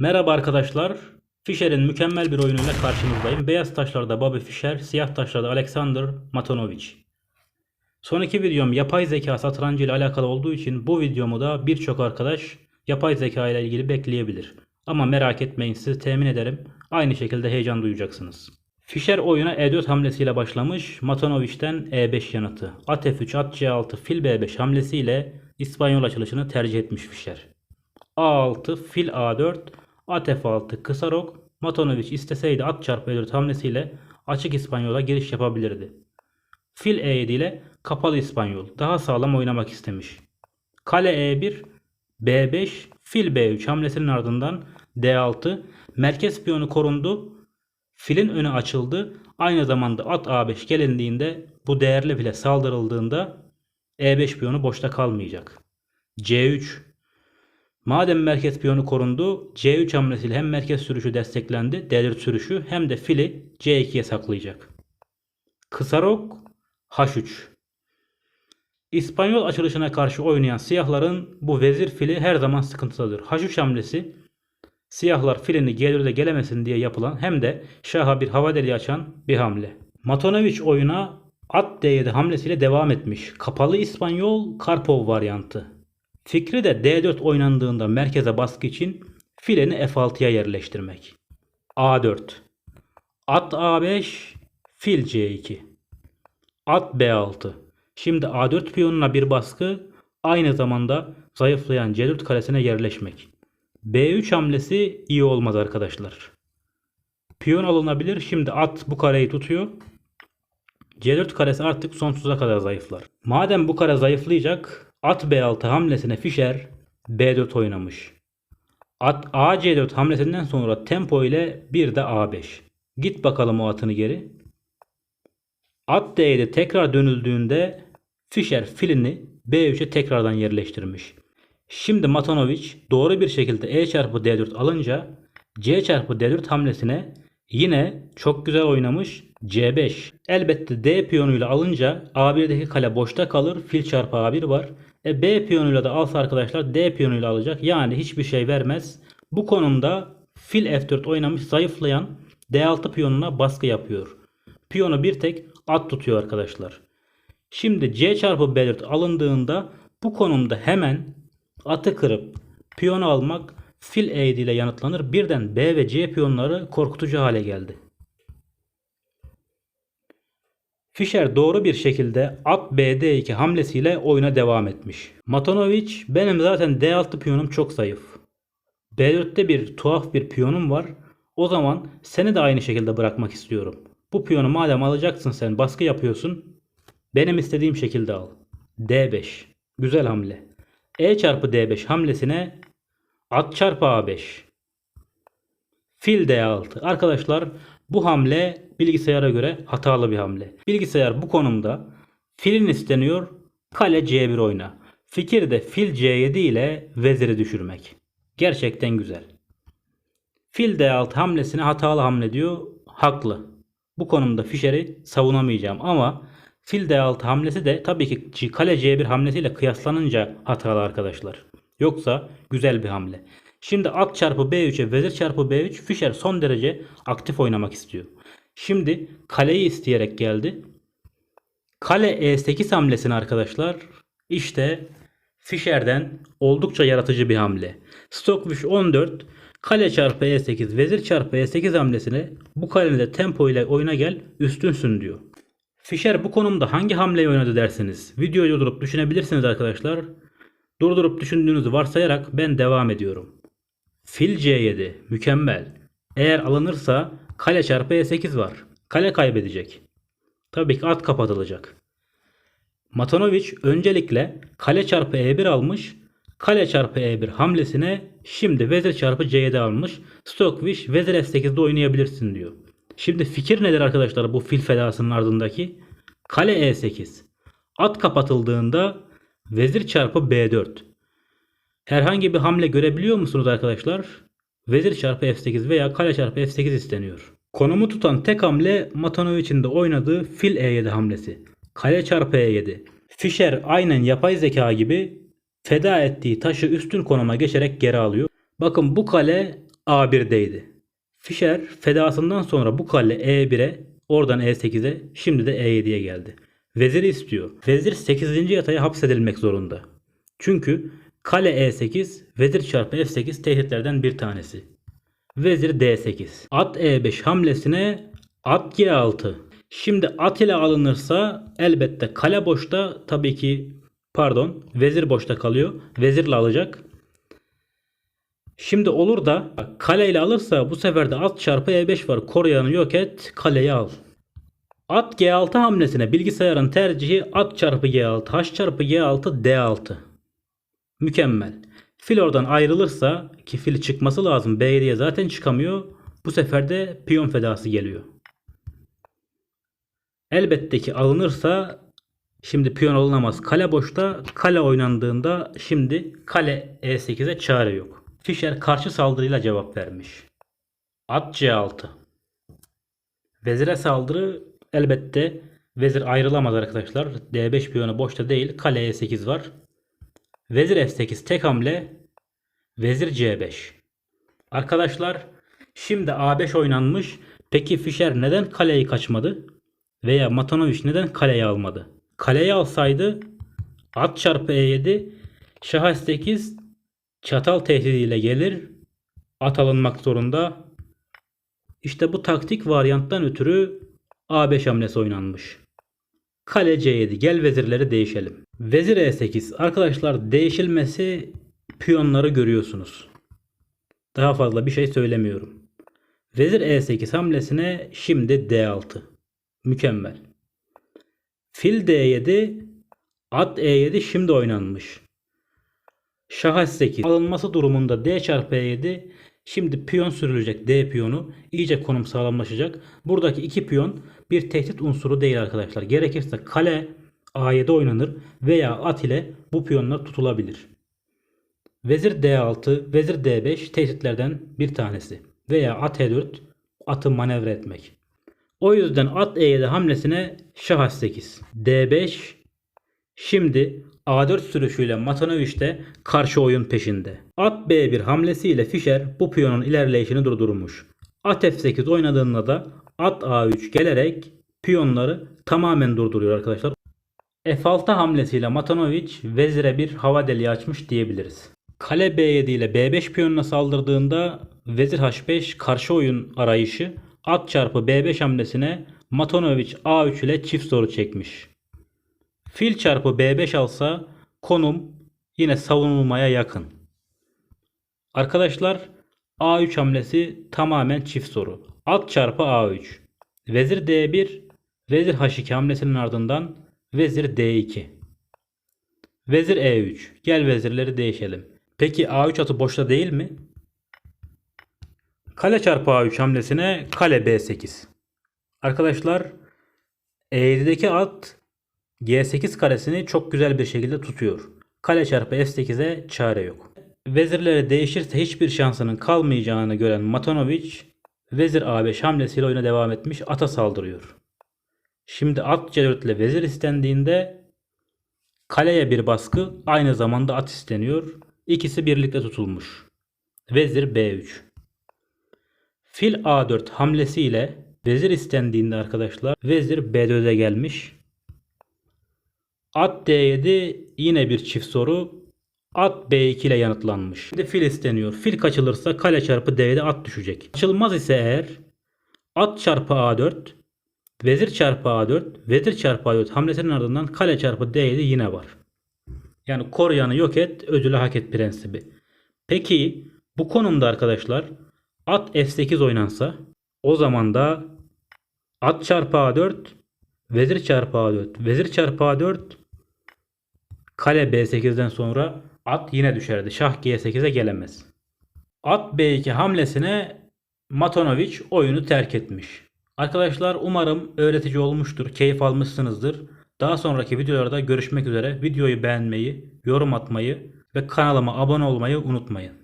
Merhaba arkadaşlar. Fischer'in mükemmel bir oyunuyla karşınızdayım. Beyaz taşlarda Bobby Fischer, siyah taşlarda Alexander Matonovic. Son iki videom yapay zeka satrancı ile alakalı olduğu için bu videomu da birçok arkadaş yapay zeka ile ilgili bekleyebilir. Ama merak etmeyin sizi temin ederim. Aynı şekilde heyecan duyacaksınız. Fischer oyuna E4 hamlesiyle başlamış. Matonovic'ten E5 yanıtı. At F3, at C6, fil B5 hamlesiyle İspanyol açılışını tercih etmiş Fischer. A6, fil A4, at F6, kısa rok. Matonovic isteseydi at çarpı E4 hamlesiyle açık İspanyol'a giriş yapabilirdi. Fil E7 ile kapalı İspanyol daha sağlam oynamak istemiş. Kale E1, B5, fil B3 hamlesinin ardından D6, merkez piyonu korundu. Filin önü açıldı. Aynı zamanda at A5 gelindiğinde bu değerli file saldırıldığında E5 piyonu boşta kalmayacak. C3 Madem merkez piyonu korundu, C3 hamlesiyle hem merkez sürüşü desteklendi, D4 sürüşü hem de fili C2'ye saklayacak. Kısa rok H3 İspanyol açılışına karşı oynayan siyahların bu vezir fili her zaman sıkıntılıdır. H3 hamlesi siyahlar filini G4'e gelemesin diye yapılan hem de şaha bir hava deliği açan bir hamle. Matonovic oyuna at D7 hamlesiyle devam etmiş. Kapalı İspanyol Karpov varyantı. Fikri de D4 oynandığında merkeze baskı için fileni F6'ya yerleştirmek. A4 At A5 Fil C2 At B6 Şimdi A4 piyonuna bir baskı aynı zamanda zayıflayan C4 karesine yerleşmek. B3 hamlesi iyi olmaz arkadaşlar. Piyon alınabilir. Şimdi at bu kareyi tutuyor. C4 karesi artık sonsuza kadar zayıflar. Madem bu kare zayıflayacak at B6 hamlesine Fischer B4 oynamış. At AC4 hamlesinden sonra tempo ile bir de A5. Git bakalım o atını geri. At D7 tekrar dönüldüğünde Fischer filini B3'e tekrardan yerleştirmiş. Şimdi Matanovic doğru bir şekilde E çarpı D4 alınca C çarpı D4 hamlesine yine çok güzel oynamış C5. Elbette D piyonuyla alınca A1'deki kale boşta kalır. Fil çarpı A1 var. E B piyonuyla da alsa arkadaşlar D piyonuyla alacak. Yani hiçbir şey vermez. Bu konumda fil F4 oynamış zayıflayan D6 piyonuna baskı yapıyor. Piyonu bir tek at tutuyor arkadaşlar. Şimdi C çarpı B4 alındığında bu konumda hemen atı kırıp piyonu almak fil E7 ile yanıtlanır. Birden B ve C piyonları korkutucu hale geldi. Fischer doğru bir şekilde at BD2 hamlesiyle oyuna devam etmiş. Matonovic benim zaten D6 piyonum çok zayıf. B4'te bir tuhaf bir piyonum var. O zaman seni de aynı şekilde bırakmak istiyorum. Bu piyonu madem alacaksın sen baskı yapıyorsun. Benim istediğim şekilde al. D5. Güzel hamle. E çarpı D5 hamlesine at çarpı A5. Fil D6. Arkadaşlar bu hamle bilgisayara göre hatalı bir hamle. Bilgisayar bu konumda filin isteniyor kale C1 oyna. Fikir de fil C7 ile veziri düşürmek. Gerçekten güzel. Fil D6 hamlesine hatalı hamle diyor. Haklı. Bu konumda Fischer'i savunamayacağım ama fil D6 hamlesi de tabii ki kale C1 hamlesiyle kıyaslanınca hatalı arkadaşlar. Yoksa güzel bir hamle. Şimdi at çarpı B3'e vezir çarpı B3 Fischer son derece aktif oynamak istiyor. Şimdi kaleyi isteyerek geldi. Kale E8 hamlesini arkadaşlar işte Fischer'den oldukça yaratıcı bir hamle. Stockfish 14 kale çarpı E8 vezir çarpı E8 hamlesine bu kalenin de tempo ile oyuna gel üstünsün diyor. Fischer bu konumda hangi hamleyi oynadı dersiniz? Videoyu durdurup düşünebilirsiniz arkadaşlar. Durdurup düşündüğünüzü varsayarak ben devam ediyorum. Fil C7 mükemmel. Eğer alınırsa kale çarpı E8 var. Kale kaybedecek. Tabii ki at kapatılacak. Matanovic öncelikle kale çarpı E1 almış. Kale çarpı E1 hamlesine şimdi vezir çarpı C7 almış. Stockfish vezir F8'de oynayabilirsin diyor. Şimdi fikir nedir arkadaşlar bu fil fedasının ardındaki? Kale E8. At kapatıldığında vezir çarpı B4. Herhangi bir hamle görebiliyor musunuz arkadaşlar? Vezir çarpı F8 veya kale çarpı F8 isteniyor. Konumu tutan tek hamle Matanovic'in de oynadığı fil E7 hamlesi. Kale çarpı E7. Fischer aynen yapay zeka gibi feda ettiği taşı üstün konuma geçerek geri alıyor. Bakın bu kale A1'deydi. Fischer fedasından sonra bu kale E1'e, oradan E8'e, şimdi de E7'ye geldi. Veziri istiyor. Vezir 8. yataya hapsedilmek zorunda. Çünkü kale E8, vezir çarpı F8 tehditlerden bir tanesi. Vezir D8. At E5 hamlesine at G6. Şimdi at ile alınırsa elbette kale boşta tabii ki pardon vezir boşta kalıyor. Vezirle alacak. Şimdi olur da kale ile alırsa bu sefer de at çarpı E5 var. Koruyanı yok et kaleyi al. At G6 hamlesine bilgisayarın tercihi at çarpı G6 H çarpı G6 D6. Mükemmel. Fil oradan ayrılırsa ki fil çıkması lazım. B7'ye zaten çıkamıyor. Bu sefer de piyon fedası geliyor. Elbette ki alınırsa şimdi piyon alınamaz. Kale boşta. Kale oynandığında şimdi kale E8'e çare yok. Fischer karşı saldırıyla cevap vermiş. At C6. Vezire saldırı elbette vezir ayrılamaz arkadaşlar. D5 piyonu boşta değil. Kale E8 var. Vezir F8 tek hamle. Vezir C5. Arkadaşlar şimdi A5 oynanmış. Peki Fischer neden kaleyi kaçmadı? Veya Matanovic neden kaleyi almadı? Kaleyi alsaydı at çarpı E7 şah H8 çatal tehdidiyle gelir. At alınmak zorunda. İşte bu taktik varyanttan ötürü A5 hamlesi oynanmış. Kale C7 gel vezirleri değişelim. Vezir E8 arkadaşlar değişilmesi piyonları görüyorsunuz. Daha fazla bir şey söylemiyorum. Vezir E8 hamlesine şimdi D6. Mükemmel. Fil D7 at E7 şimdi oynanmış. Şah H8 alınması durumunda D çarpı E7 şimdi piyon sürülecek D piyonu iyice konum sağlamlaşacak. Buradaki iki piyon bir tehdit unsuru değil arkadaşlar. Gerekirse kale A7 oynanır veya at ile bu piyonlar tutulabilir. Vezir D6, vezir D5 tehditlerden bir tanesi. Veya at E4 atı manevra etmek. O yüzden at E7 hamlesine şah H8. D5 şimdi A4 sürüşüyle Matanovic de karşı oyun peşinde. At B1 hamlesiyle Fischer bu piyonun ilerleyişini durdurmuş. At F8 oynadığında da at A3 gelerek piyonları tamamen durduruyor arkadaşlar. F6 hamlesiyle Matanovic vezire bir hava deliği açmış diyebiliriz. Kale B7 ile B5 piyonuna saldırdığında vezir H5 karşı oyun arayışı at çarpı B5 hamlesine Matanovic A3 ile çift soru çekmiş. Fil çarpı B5 alsa konum yine savunulmaya yakın. Arkadaşlar A3 hamlesi tamamen çift soru. At çarpı A3. Vezir D1, vezir H2 hamlesinin ardından vezir D2. Vezir E3. Gel vezirleri değişelim. Peki A3 atı boşta değil mi? Kale çarpı A3 hamlesine kale B8. Arkadaşlar E7'deki at G8 karesini çok güzel bir şekilde tutuyor. Kale çarpı F8'e çare yok. Vezirleri değişirse hiçbir şansının kalmayacağını gören Matanovic vezir A5 hamlesiyle oyuna devam etmiş ata saldırıyor. Şimdi at C4 ile vezir istendiğinde kaleye bir baskı aynı zamanda at isteniyor. İkisi birlikte tutulmuş. Vezir B3. Fil A4 hamlesiyle vezir istendiğinde arkadaşlar vezir B4'e gelmiş. At D7 yine bir çift soru. At B2 ile yanıtlanmış. Şimdi fil isteniyor. Fil kaçılırsa kale çarpı D7 at düşecek. Kaçılmaz ise eğer at çarpı A4 vezir çarpı A4 vezir çarpı A4 hamlesinin ardından kale çarpı D7 yine var. Yani koruyanı yok et ödülü hak et prensibi. Peki bu konumda arkadaşlar at F8 oynansa o zaman da at çarpı A4 vezir çarpı A4 vezir çarpı A4 kale B8'den sonra at yine düşerdi. Şah G8'e gelemez. At B2 hamlesine Matanovic oyunu terk etmiş. Arkadaşlar umarım öğretici olmuştur. Keyif almışsınızdır. Daha sonraki videolarda görüşmek üzere. Videoyu beğenmeyi, yorum atmayı ve kanalıma abone olmayı unutmayın.